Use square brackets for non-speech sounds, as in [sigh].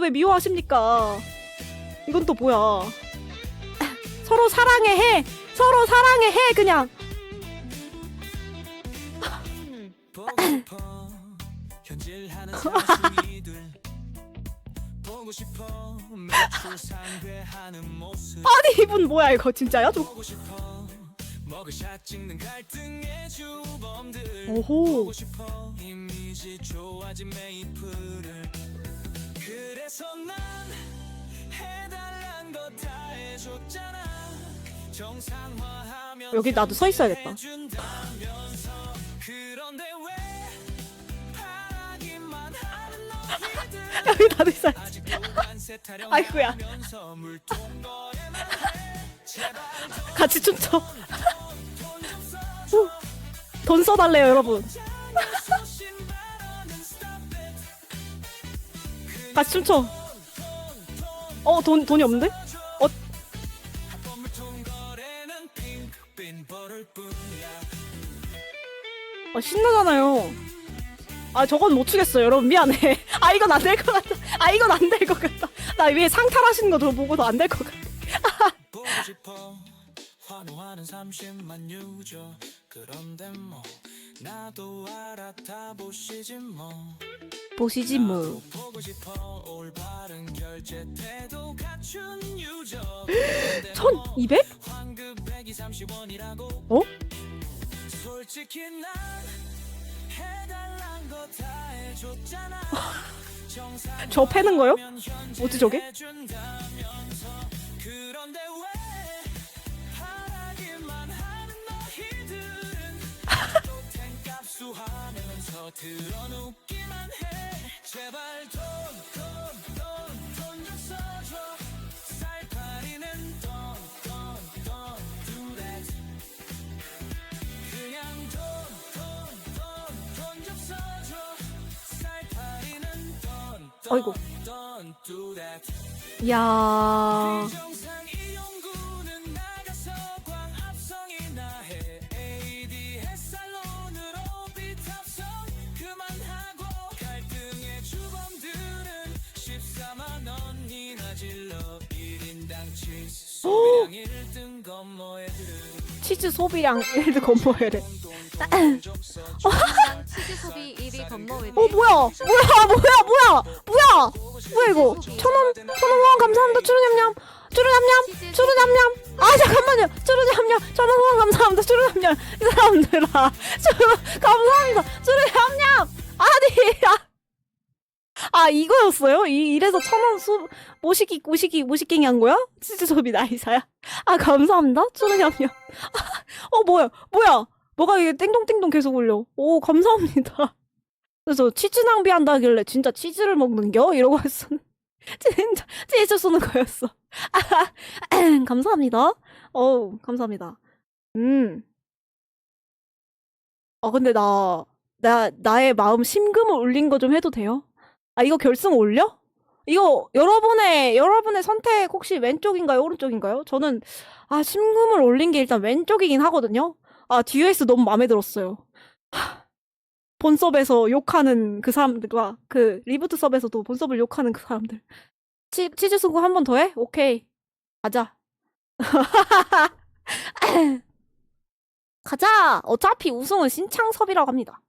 왜 미워하십니까? 이건 또 뭐야? 서로 사랑해 해. 서로 사랑해 해 그냥. [laughs] 아니 이분 뭐야 이거 진짜야? 저... 오호. 그래서 난 해달란 거 다 해줬잖아 정상화하면 여기 나도 서 있어야겠다. 해준다면서 그런데 왜 바라기만 하는 너희들 [laughs] 여기 나도 있어. 아직도 관세 타령 아이고야. 하면서 물통거래만 해 제발 같이 춤춰. 후. 돈 써달래요 여러분. 같이 춤춰. 어 돈 돈이 없는데? 어 아, 신나잖아요. 아 저건 못 추겠어요 여러분 미안해. [laughs] 아 이건 안 될 것 같다. 아 이건 안 될 것 같다. 나 위에 상탈하시는 거저 보고도 안 될 것 같아. 환호하는 30만 유저 그런데 뭐 나도 알아 다 보시지 뭐 보시지 뭐. 싶어 올바른 결제 태도 갖춘 유저 1200? [gasps] 환급 130원이라고 어? 솔직히 난 해달란 거 다 해줬잖아 [laughs] 저 패는 거요? 뭐지 저게? 들어눕기만 [laughs] 해 제발 돈 질러 1인당 치즈 소비량 1등 건모 애들은 치즈 소비량 1드 건모해래. 치즈 소비 1위 덤머웨드 어 뭐야? 뭐야? 뭐야? 뭐야? 뭐야? 이거? 천원 천원 후원 감사합니다. 추루냠냠. 추루냠냠. 추루냠냠. 아 잠깐만요. 추루냠냠. 천원 후원 감사합니다. 추루냠냠. 이 사람들아. 추루 감사합니다. 추루냠냠. 아니. 아. 아 이거였어요? 이 이래서 천원 수 모시기 모시기 모시갱이 한 거야? 치즈 소비 나이사야. 아 감사합니다. 추루냠냠. 어 뭐야? 뭐야? 뭐가 이게 땡동땡동 계속 울려. 오 감사합니다. 그래서 치즈 낭비한다길래 진짜 치즈를 먹는겨? 이러고 했어. [laughs] 진짜 치즈 쏘는 거였어. [laughs] [clears throat] 감사합니다. 어우 감사합니다. 음. 아 근데 나, 나 나의 마음 심금을 울린 거 좀 해도 돼요? 아 이거 결승 올려? 이거 여러분의 여러분의 선택 혹시 왼쪽인가요 오른쪽인가요? 저는 아 심금을 올린 게 일단 왼쪽이긴 하거든요. 아 듀에스 너무 마음에 들었어요. 본섭에서 욕하는 그 사람들과 그 리부트 섭에서도 본섭을 욕하는 그 사람들. 치, 치즈 수고 한 번 더 해? 오케이. 가자. [laughs] 가자! 어차피 우승은 신창섭이라고 합니다.